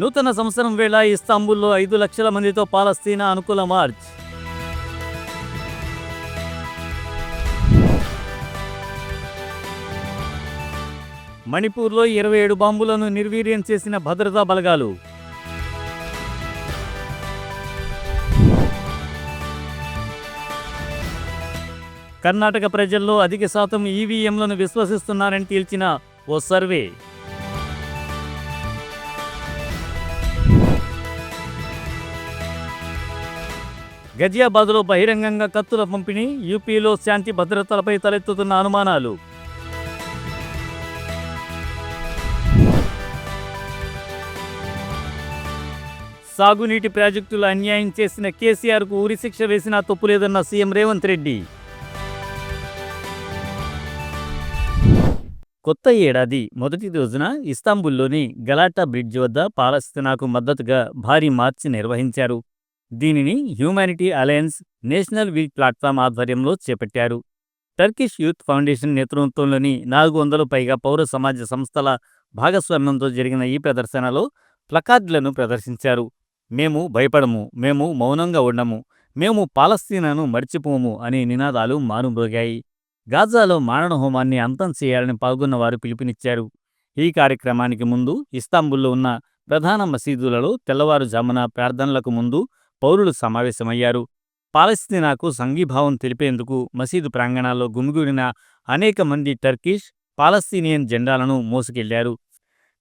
నూతన సంవత్సరం వేళ ఇస్తాంబుల్లో ఐదు లక్షల మందితో పాలస్తీనా అనుకూల మార్చ్. మణిపూర్లో ఇరవై ఏడు బాంబులను నిర్వీర్యం చేసిన భద్రతా బలగాలు. కర్ణాటక ప్రజల్లో అధిక శాతం ఈవీఎంలను విశ్వసిస్తున్నారని తేల్చిన ఓ సర్వే. గజియాబాద్లో బహిరంగంగా కత్తుల పంపిణీ యూపీలో శాంతి భద్రతలపై తలెత్తుతున్న అనుమానాలు. సాగునీటి ప్రాజెక్టులు అన్యాయం చేసిన కేసీఆర్కు ఉరిశిక్ష వేసినా తప్పులేదన్న సీఎం రేవంత్ రెడ్డి. కొత్త ఏడాది మొదటి రోజున ఇస్తాంబుల్లోని గలాటా బ్రిడ్జ్ వద్ద పాలస్తీనాకు మద్దతుగా భారీ మార్చి నిర్వహించారు. దీనిని humanity alliance national week platform ఆధ్వర్యంలో చేపట్టారు. టర్కిష్ యూత్ ఫౌండేషన్ నేతృత్వంలోని నాలుగు వందలు పైగా పౌర సమాజ సంస్థల భాగస్వామ్యంతో జరిగిన ఈ ప్రదర్శనలో ప్లకార్డులను ప్రదర్శించారు. మేము భయపడము మేము మౌనంగా ఉండము మేము పాలస్తీనాను మర్చిపోము అనే నినాదాలు మారుమ్రోగాయి. గాజాలో మారణ హోమాన్ని అంతం చేయాలని పాల్గొన్నవారు పిలుపునిచ్చారు. ఈ కార్యక్రమానికి ముందు ఇస్తాంబుల్లో ఉన్న ప్రధాన మసీదులలో తెల్లవారుజామున ప్రార్థనలకు ముందు పౌరులు సమావేశమయ్యారు. పాలస్తీనాకు సంఘీభావం తెలిపేందుకు మసీదు ప్రాంగణాల్లో గుమిగూడిన అనేక మంది టర్కిష్ పాలస్తీనియన్ జెండాలను మోసుకెళ్ళారు.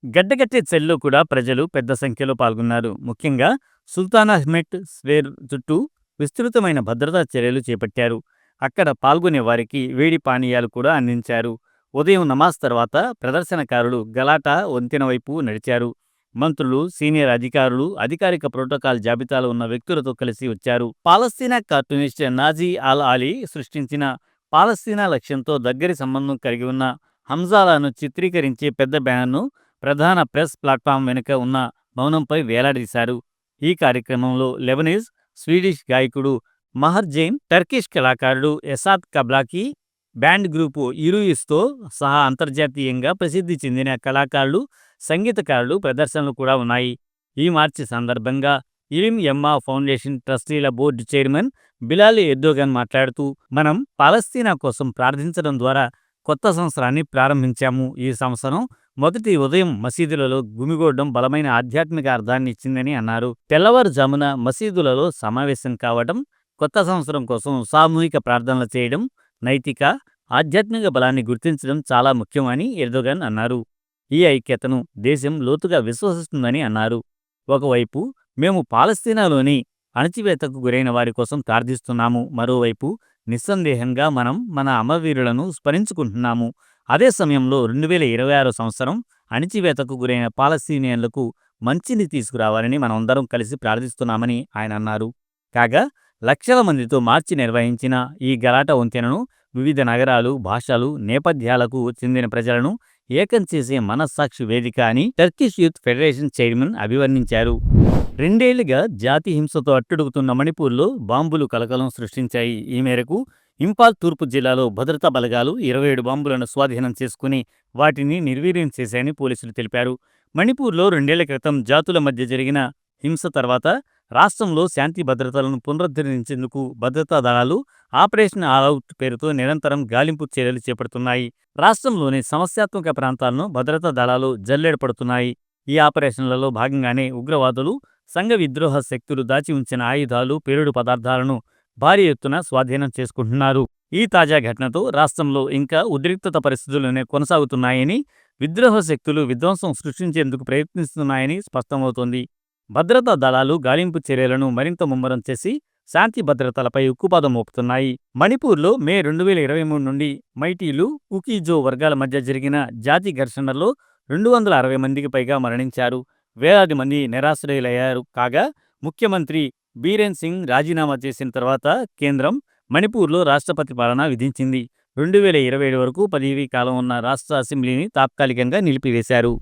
గడ్డగట్టే చెల్లో కూడా ప్రజలు పెద్ద సంఖ్యలో పాల్గొన్నారు. ముఖ్యంగా సుల్తాన్ అహ్మెట్ స్వేర్ చుట్టూ విస్తృతమైన భద్రతా చర్యలు చేపట్టారు. అక్కడ పాల్గొనే వారికి వేడి పానీయాలు కూడా అందించారు. ఉదయం నమాజ్ తర్వాత ప్రదర్శనకారులు గలాటా వంతెన వైపు నడిచారు. మంత్రులు సీనియర్ అధికారులు అధికారిక ప్రోటోకాల్ జాబితాలో ఉన్న వ్యక్తులతో కలిసి వచ్చారు. పాలస్తీనా కార్టూనిస్ట్ నాజీ అల్ ఆలీ సృష్టించిన పాలస్తీనా లక్ష్యంతో దగ్గరి సంబంధం కలిగి ఉన్న హంజాలాను చిత్రీకరించే పెద్ద బ్యానర్ను ప్రధాన ప్రెస్ ప్లాట్ఫామ్ వెనుక ఉన్న భవనంపై వేలాడదీశారు. ఈ కార్యక్రమంలో లెబనీస్ స్వీడిష్ గాయకుడు మహర్ జైన్ టర్కిష్ కళాకారుడు ఎసాద్ కబ్లాకి బ్యాండ్ గ్రూపు ఇరుయిస్తో సహా అంతర్జాతీయంగా ప్రసిద్ధి చెందిన కళాకారులు సంగీతకారులు ప్రదర్శనలు కూడా ఉన్నాయి. ఈ మార్చి సందర్భంగా ఇలిం ఎమ్మా ఫౌండేషన్ ట్రస్టీల బోర్డు చైర్మన్ బిలాల్ ఎర్దోగన్ మాట్లాడుతూ మనం పాలస్తీనా కోసం ప్రార్థించడం ద్వారా కొత్త సంవత్సరాన్ని ప్రారంభించాము. ఈ సంవత్సరం మొదటి ఉదయం మసీదులలో గుమిగూడడం బలమైన ఆధ్యాత్మిక అర్థాన్ని ఇచ్చిందని అన్నారు. తెల్లవారుజామున మసీదులలో సమావేశం కావడం కొత్త సంవత్సరం కోసం సామూహిక ప్రార్థనలు చేయడం నైతిక ఆధ్యాత్మిక బలాన్ని గుర్తించడం చాలా ముఖ్యమని ఎర్దోగన్ అన్నారు. ఈ ఐక్యతను దేశం లోతుగా విశ్వసిస్తుందని అన్నారు. ఒకవైపు మేము పాలస్తీనాలోని అణచివేతకు గురైన వారి కోసం ప్రార్థిస్తున్నాము. మరోవైపు నిస్సందేహంగా మనం మన అమరవీరులను స్మరించుకుంటున్నాము. అదే సమయంలో రెండు వేల ఇరవై ఆరో సంవత్సరం అణిచివేతకు గురైన పాలస్తీనియన్లకు మంచిని తీసుకురావాలని మనమందరం కలిసి ప్రార్థిస్తున్నామని ఆయన అన్నారు. కాగా లక్షల మందితో మార్చి నిర్వహించిన ఈ గలాట వంతెనను వివిధ నగరాలు భాషలు నేపథ్యాలకు చెందిన ప్రజలను ఏకం చేసే మనస్సాక్షి వేదిక అని టర్కిష్ యూత్ ఫెడరేషన్ చైర్మన్ అభివర్ణించారు. రెండేళ్ళుగా జాతి హింసతో అట్టుడుగుతున్న మణిపూర్లో బాంబులు కలకలం సృష్టించాయి. ఈ మేరకు ఇంపాల్ తూర్పు జిల్లాలో భద్రతా బలగాలు ఇరవై ఏడు బాంబులను స్వాధీనం చేసుకుని వాటిని నిర్వీర్యం చేశాయని పోలీసులు తెలిపారు. మణిపూర్లో రెండేళ్ళ క్రితం జాతుల మధ్య జరిగిన హింస తర్వాత రాష్ట్రంలో శాంతి భద్రతలను పునరుద్ధరించేందుకు భద్రతా దళాలు ఆపరేషన్ ఆల్అవుట్ పేరుతో నిరంతరం గాలింపు చర్యలు చేపడుతున్నాయి. రాష్ట్రంలోని సమస్యాత్మక ప్రాంతాలను భద్రతా దళాలు జల్లెడపడుతున్నాయి. ఈ ఆపరేషన్లలో భాగంగానే ఉగ్రవాదులు సంఘ విద్రోహ శక్తులు దాచి ఉంచిన ఆయుధాలు పేలుడు పదార్థాలను భారీ ఎత్తున స్వాధీనం చేసుకుంటున్నారు. ఈ తాజా ఘటనతో రాష్ట్రంలో ఇంకా ఉద్రిక్తత పరిస్థితులనే కొనసాగుతున్నాయని విద్రోహ శక్తులు విధ్వంసం సృష్టించేందుకు ప్రయత్నిస్తున్నాయని స్పష్టమవుతోంది. భద్రతా దళాలు గాలింపు చర్యలను మరింత ముమ్మరం చేసి శాంతి భద్రతలపై ఉక్కుపాదం మోపుతున్నాయి. మణిపూర్లో మే రెండు వేల ఇరవై మూడు నుండి మైటీలు ఉకీజో వర్గాల మధ్య జరిగిన జాతి ఘర్షణలో రెండు వందల అరవై మందికి పైగా మరణించారు. వేలాది మంది నిరాశ్రయులయ్యారు. కాగా ముఖ్యమంత్రి బీరేన్ సింగ్ రాజీనామా చేసిన తర్వాత కేంద్రం మణిపూర్లో రాష్ట్రపతి పాలన విధించింది. రెండు వేల ఇరవై ఏడు వరకు పదవీ కాలం ఉన్న రాష్ట్ర అసెంబ్లీని తాత్కాలికంగా నిలిపివేశారు.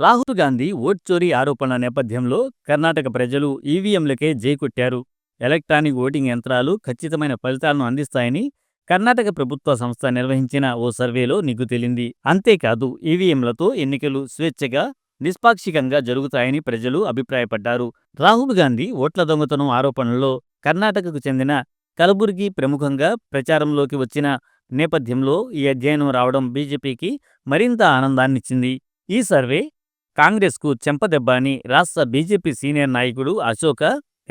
రాహుల్ గాంధీ ఓట్ చోరీ ఆరోపణల నేపథ్యంలో కర్ణాటక ప్రజలు ఈవీఎంలకే జైకొట్టారు ఎలక్ట్రానిక్ ఓటింగ్ యంత్రాలు ఖచ్చితమైన ఫలితాలను అందిస్తాయని కర్ణాటక ప్రభుత్వ సంస్థ నిర్వహించిన ఓ సర్వేలో నిగ్గు తేలింది. అంతేకాదు ఈవీఎంలతో ఎన్నికలు స్వేచ్ఛగా నిష్పాక్షికంగా జరుగుతాయని ప్రజలు అభిప్రాయపడ్డారు. రాహుల్ గాంధీ ఓట్ల దొంగతనం ఆరోపణల్లో కర్ణాటకకు చెందిన కలబుర్గి ప్రముఖంగా ప్రచారంలోకి వచ్చిన నేపథ్యంలో ఈ అధ్యయనం రావడం బీజేపీకి మరింత ఆనందాన్నిచ్చింది. ఈ సర్వే కాంగ్రెస్కు చెంపదెబ్బ అని రాష్ట్ర బీజేపీ సీనియర్ నాయకుడు అశోక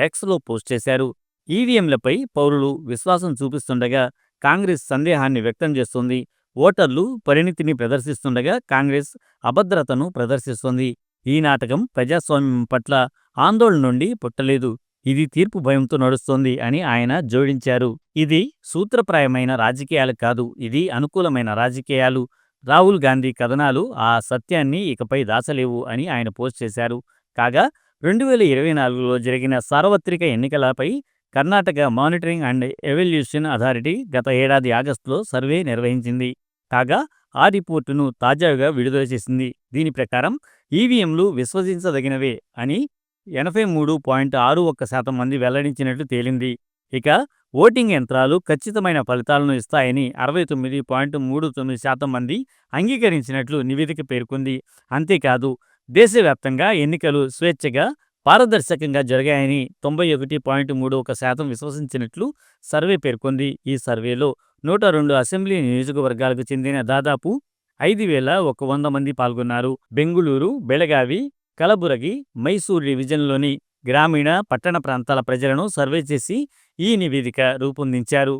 ఎక్స్లో పోస్ట్ చేశారు. ఈవీఎంలపై పౌరులు విశ్వాసం చూపిస్తుండగా కాంగ్రెస్ సందేహాన్ని వ్యక్తం చేస్తుంది. ఓటర్లు పరిణితిని ప్రదర్శిస్తుండగా కాంగ్రెస్ అభద్రతను ప్రదర్శిస్తుంది. ఈ నాటకం ప్రజాస్వామ్యం పట్ల ఆందోళన నుండి పుట్టలేదు. ఇది తీర్పు భయంతో నడుస్తోంది అని ఆయన జోడించారు. ఇది సూత్రప్రాయమైన రాజకీయాలు కాదు. ఇది అనుకూలమైన రాజకీయాలు. రాహుల్ గాంధీ కథనాలు ఆ సత్యాన్ని ఇకపై దాచలేవు అని ఆయన పోస్ట్ చేశారు. కాగా రెండు వేల ఇరవై నాలుగులో జరిగిన సార్వత్రిక ఎన్నికలపై Karnataka monitoring and evaluation authority గత ఏడాది ఆగస్టులో సర్వే నిర్వహించింది. కాగా ఆ రిపోర్టును తాజాగా విడుదల చేసింది. దీని ప్రకారం ఈవీఎంలు విశ్వసించదగినవే అని ఎనభై మూడు పాయింట్ ఆరు ఒక్క శాతం మంది వెల్లడించినట్లు తేలింది. ఇక ఓటింగ్ యంత్రాలు ఖచ్చితమైన ఫలితాలను ఇస్తాయని అరవై తొమ్మిది పాయింట్ మూడు తొమ్మిది శాతం మంది అంగీకరించినట్లు నివేదిక పేర్కొంది. అంతేకాదు దేశవ్యాప్తంగా ఎన్నికలు స్వేచ్ఛగా పారదర్శకంగా జరిగాయని తొంభై ఒకటి పాయింట్ మూడు ఒక శాతం విశ్వసించినట్లు సర్వే పేర్కొంది. ఈ సర్వేలో నూట రెండు అసెంబ్లీ నియోజకవర్గాలకు చెందిన దాదాపు ఐదు వేల ఒక వంద మంది పాల్గొన్నారు. బెంగుళూరు బెళగావి కలబురగి మైసూర్ డివిజన్లోని గ్రామీణ పట్టణ ప్రాంతాల ప్రజలను సర్వే చేసి ఈ నివేదిక రూపొందించారు.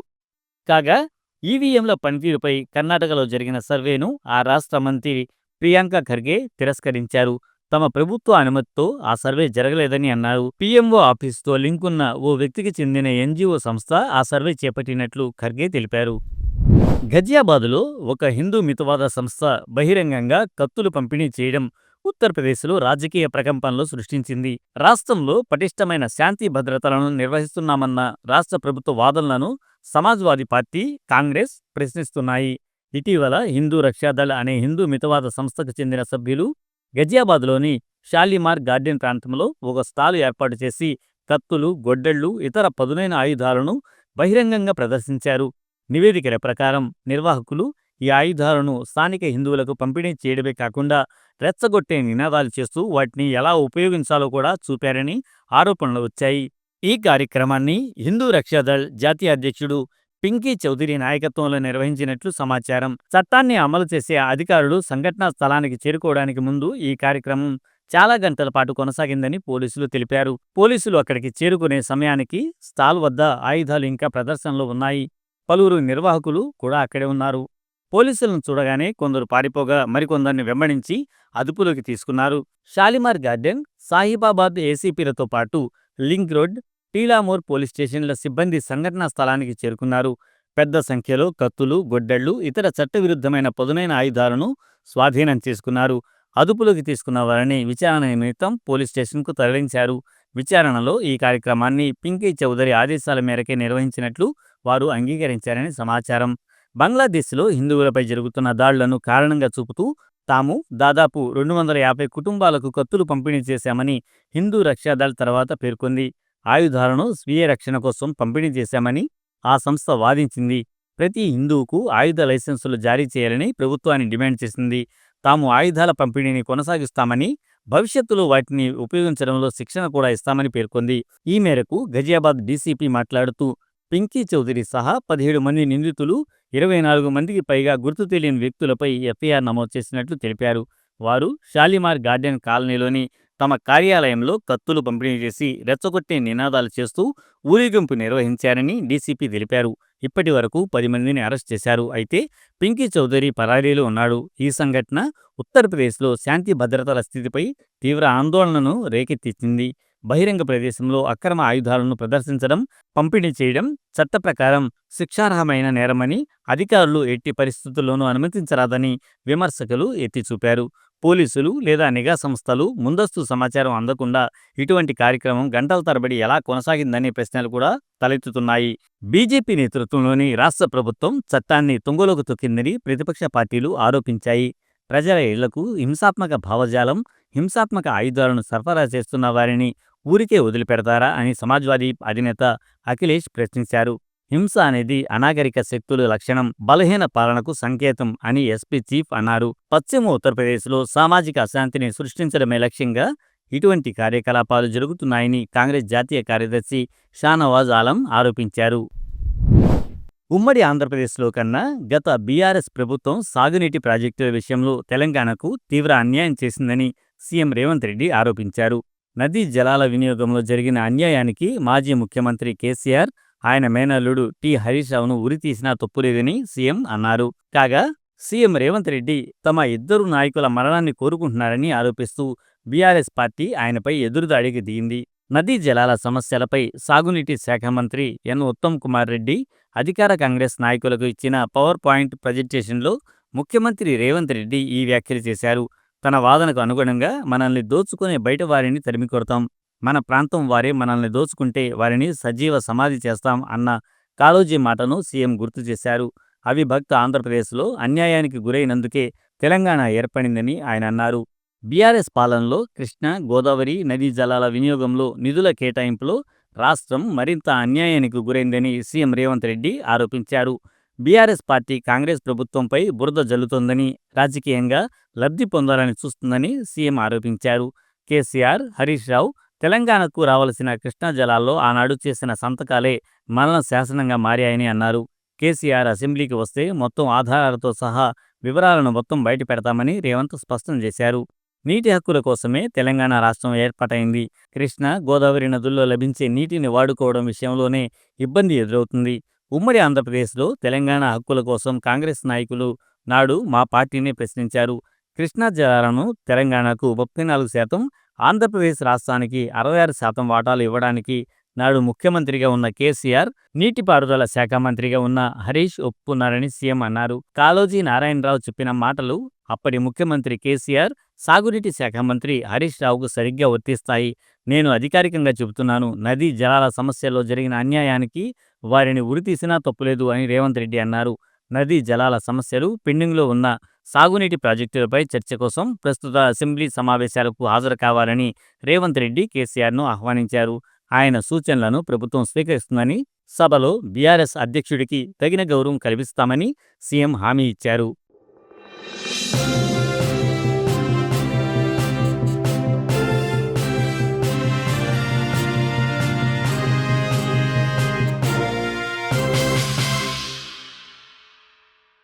కాగా ఈవీఎంల పనితీరుపై కర్ణాటకలో జరిగిన సర్వేను ఆ రాష్ట్ర మంత్రి ప్రియాంక ఖర్గే తిరస్కరించారు. తమ ప్రభుత్వ అనుమతితో ఆ సర్వే జరగలేదని అన్నారు. పీఎంఓ ఆఫీసుతో లింకున్న ఓ వ్యక్తికి చెందిన ఎన్జీఓ సంస్థ ఆ సర్వే చేపట్టినట్లు ఖర్గే తెలిపారు. గజియాబాదులో ఒక హిందూ మితవాద సంస్థ బహిరంగంగా కత్తులు పంపిణీ చేయడం ఉత్తరప్రదేశ్లో రాజకీయ ప్రకంపనలు సృష్టించింది. రాష్ట్రంలో పటిష్టమైన శాంతి భద్రతలను నిర్వహిస్తున్నామన్న రాష్ట్ర ప్రభుత్వ వాదనలను సమాజ్వాదీ పార్టీ కాంగ్రెస్ ప్రశ్నిస్తున్నాయి. ఇటీవల హిందూ రక్షాదళ్ అనే హిందూ మితవాద సంస్థకు చెందిన సభ్యులు గజియాబాద్లోని షాలిమార్ గార్డెన్ ప్రాంతంలో ఒక స్టాలు ఏర్పాటు చేసి కత్తులు గొడ్డళ్ళు ఇతర పదునైన ఆయుధాలను బహిరంగంగా ప్రదర్శించారు. నివేదికల ప్రకారం నిర్వాహకులు ఈ ఆయుధాలను స్థానిక హిందువులకు పంపిణీ చేయడమే కాకుండా రెచ్చగొట్టే నినాదాలు చేస్తూ వాటిని ఎలా ఉపయోగించాలో కూడా చూపారని ఆరోపణలు వచ్చాయి. ఈ కార్యక్రమాన్ని హిందూ రక్షాదళ్ జాతీయ అధ్యక్షుడు పింకీ చౌదరి నాయకత్వంలో నిర్వహించినట్లు సమాచారం. చట్టాన్ని అమలు చేసే అధికారులు సంఘటనా స్థలానికి చేరుకోవడానికి ముందు ఈ కార్యక్రమం చాలా గంటల పాటు కొనసాగిందని పోలీసులు తెలిపారు. పోలీసులు అక్కడికి చేరుకునే సమయానికి స్టాల్ వద్ద ఆయుధాలు ఇంకా ప్రదర్శనలో ఉన్నాయి. పలువురు నిర్వాహకులు కూడా అక్కడే ఉన్నారు. పోలీసులను చూడగానే కొందరు పారిపోగా మరికొందరిని వెంబడించి అదుపులోకి తీసుకున్నారు. షాలిమార్ గార్డెన్ సాహిబాబాద్ ఏసీపీలతో పాటు లింక్ రోడ్ టీలామోర్ పోలీస్ స్టేషన్ల సిబ్బంది సంఘటనా స్థలానికి చేరుకున్నారు. పెద్ద సంఖ్యలో కత్తులు గొడ్డళ్ళు ఇతర చట్టవిరుద్ధమైన పదునైన ఆయుధాలను స్వాధీనం చేసుకున్నారు. అదుపులోకి తీసుకున్న వారిని విచారణ నిమిత్తం పోలీస్ స్టేషన్కు తరలించారు. విచారణలో ఈ కార్యక్రమాన్ని పింకీ చౌదరి ఆదేశాల మేరకే నిర్వహించినట్లు వారు అంగీకరించారని సమాచారం. బంగ్లాదేశ్లో హిందువులపై జరుగుతున్న దాడులను కారణంగా చూపుతూ తాము దాదాపు రెండు వందల యాభై కుటుంబాలకు కత్తులు పంపిణీ చేశామని హిందూ రక్షాదళ్ తర్వాత పేర్కొంది. ఆయుధాలను స్వీయ రక్షణ కోసం పంపిణీ చేశామని ఆ సంస్థ వాదించింది. ప్రతి హిందువుకు ఆయుధ లైసెన్సులు జారీ చేయాలని ప్రభుత్వాన్ని డిమాండ్ చేసింది. తాము ఆయుధాల పంపిణీని కొనసాగిస్తామని భవిష్యత్తులో వాటిని ఉపయోగించడంలో శిక్షణ కూడా ఇస్తామని పేర్కొంది. ఈ మేరకు గజియాబాద్ డీసీపీ మాట్లాడుతూ పింకీ చౌదరి సహా పదిహేడు మంది నిందితులు ఇరవై నాలుగు మందికి పైగా గుర్తు తెలియని వ్యక్తులపై ఎఫ్ఐఆర్ నమోదు చేసినట్లు తెలిపారు. వారు షాలిమార్ గార్డెన్ కాలనీలోని తమ కార్యాలయంలో కత్తులు పంపిణీ చేసి రెచ్చగొట్టే నినాదాలు చేస్తూ ఊరేగింపు నిర్వహించారని డీసీపీ తెలిపారు. ఇప్పటి వరకు పది మందిని అరెస్ట్ చేశారు. అయితే పింకీ చౌదరి పరారీలో ఉన్నాడు. ఈ సంఘటన ఉత్తరప్రదేశ్లో శాంతి భద్రతల స్థితిపై తీవ్ర ఆందోళనను రేకెత్తించింది బహిరంగ ప్రదేశంలో అక్రమ ఆయుధాలను ప్రదర్శించడం పంపిణీ చేయడం చట్ట ప్రకారం శిక్షార్హమైన నేరమని అధికారులు ఎట్టి పరిస్థితుల్లోనూ అనుమతించరాదని విమర్శకులు ఎత్తిచూపారు. పోలీసులు లేదా నిఘా సంస్థలు ముందస్తు సమాచారం అందకుండా ఇటువంటి కార్యక్రమం గంటల తరబడి ఎలా కొనసాగిందనే ప్రశ్నలు కూడా తలెత్తుతున్నాయి. బీజేపీ నేతృత్వంలోని రాష్ట్ర ప్రభుత్వం చట్టాన్ని తుంగలోకి తొక్కిందని ప్రతిపక్ష పార్టీలు ఆరోపించాయి. ప్రజల ఇళ్ళకు హింసాత్మక భావజాలం హింసాత్మక ఆయుధాలను సరఫరా చేస్తున్న వారిని ఊరికే వదిలిపెడతారా అని సమాజ్వాదీ అధినేత అఖిలేష్ ప్రశ్నించారు. హింస అనేది అనాగరిక శక్తుల లక్షణం బలహీన పాలనకు సంకేతం అని ఎస్పీ చీఫ్ అన్నారు. పశ్చిమ ఉత్తరప్రదేశ్లో సామాజిక అశాంతిని సృష్టించడమే లక్ష్యంగా ఇటువంటి కార్యకలాపాలు జరుగుతున్నాయని కాంగ్రెస్ జాతీయ కార్యదర్శి షానవాజ్ ఆలం ఆరోపించారు. ఉమ్మడి ఆంధ్రప్రదేశ్లో కన్నా గత బీఆర్ఎస్ ప్రభుత్వం సాగునీటి ప్రాజెక్టుల విషయంలో తెలంగాణకు తీవ్ర అన్యాయం చేసిందని సీఎం రేవంత్ రెడ్డి ఆరోపించారు. నదీ జలాల వినియోగంలో జరిగిన అన్యాయానికి మాజీ ముఖ్యమంత్రి కేసీఆర్ ఆయన మేనల్లుడు టి. హరీష్ రావును ఉరితీసినా తప్పులేదని సీఎం అన్నారు. కాగా సీఎం రేవంత్ రెడ్డి తమ ఇద్దరు నాయకుల మరణాన్ని కోరుకుంటున్నారని ఆరోపిస్తూ బీఆర్ఎస్ పార్టీ ఆయనపై ఎదురుదాడికి దిగింది. నదీ జలాల సమస్యలపై సాగునీటి శాఖ మంత్రి ఎన్. ఉత్తమ్ కుమార్ రెడ్డి అధికార కాంగ్రెస్ నాయకులకు ఇచ్చిన పవర్ పాయింట్ ప్రజెంటేషన్లో ముఖ్యమంత్రి రేవంత్ రెడ్డి ఈ వ్యాఖ్యలు చేశారు. తన వాదనకు అనుగుణంగా మనల్ని దోచుకునే బయట వారిని తరిమి కొడతాం. మన ప్రాంతం వారే మనల్ని దోచుకుంటే వారిని సజీవ సమాధి చేస్తాం అన్న కాళోజీ మాటను సీఎం గుర్తు చేశారు. అవిభక్త ఆంధ్రప్రదేశ్లో అన్యాయానికి గురైనందుకే తెలంగాణ ఏర్పడిందని ఆయన అన్నారు. బీఆర్ఎస్ పాలనలో కృష్ణా గోదావరి నదీ జలాల వినియోగంలో నిధుల కేటాయింపులో రాష్ట్రం మరింత అన్యాయానికి గురైందని సీఎం రేవంత్ రెడ్డి ఆరోపించారు. బీఆర్ఎస్ పార్టీ కాంగ్రెస్ ప్రభుత్వంపై బురద జల్లుతోందని రాజకీయంగా లబ్ధి పొందాలని చూస్తుందని సీఎం ఆరోపించారు. కేసీఆర్ హరీష్ రావు తెలంగాణకు రావలసిన కృష్ణా జలాల్లో ఆనాడు చేసిన సంతకాలే మరణ శాసనంగా మారాయని అన్నారు. కేసీఆర్ అసెంబ్లీకి వస్తే మొత్తం ఆధారాలతో సహా వివరాలను మొత్తం బయట పెడతామని రేవంత్ స్పష్టం చేశారు. నీటి హక్కుల కోసమే తెలంగాణ రాష్ట్రం ఏర్పాటైంది. కృష్ణా గోదావరి నదుల్లో లభించే నీటిని వాడుకోవడం విషయంలోనే ఇబ్బంది ఎదురవుతుంది. ఉమ్మడి ఆంధ్రప్రదేశ్లో తెలంగాణ హక్కుల కోసం కాంగ్రెస్ నాయకులు నాడు మా పార్టీని ప్రశ్నించారు. కృష్ణా జలాలను తెలంగాణకు ముప్పై నాలుగు శాతం ఆంధ్రప్రదేశ్ రాష్ట్రానికి అరవై ఆరు శాతం వాటాలు ఇవ్వడానికి నాడు ముఖ్యమంత్రిగా ఉన్న కేసీఆర్ నీటిపారుదల శాఖ మంత్రిగా ఉన్న హరీష్ ఒప్పుకున్నారని సీఎం అన్నారు. కాళోజీ నారాయణరావు చెప్పిన మాటలు అప్పటి ముఖ్యమంత్రి కేసీఆర్ సాగునీటి శాఖ మంత్రి హరీష్ రావుకు సరిగ్గా వర్తిస్తాయి. నేను అధికారికంగా చెబుతున్నాను నదీ జలాల సమస్యల్లో జరిగిన అన్యాయానికి వారిని ఉరితీసినా తప్పులేదు అని రేవంత్ రెడ్డి అన్నారు. నదీ జలాల సమస్యలు పెండింగ్లో ఉన్న సాగునీటి ప్రాజెక్టులపై చర్చ కోసం ప్రస్తుత అసెంబ్లీ సమావేశాలకు హాజరు కావాలని రేవంత్ రెడ్డి కేసీఆర్ను ఆహ్వానించారు. ఆయన సూచనలను ప్రభుత్వం స్వీకరిస్తుందని సభలో బీఆర్ఎస్ అధ్యక్షుడికి తగిన గౌరవం కల్పిస్తామని సీఎం హామీ ఇచ్చారు.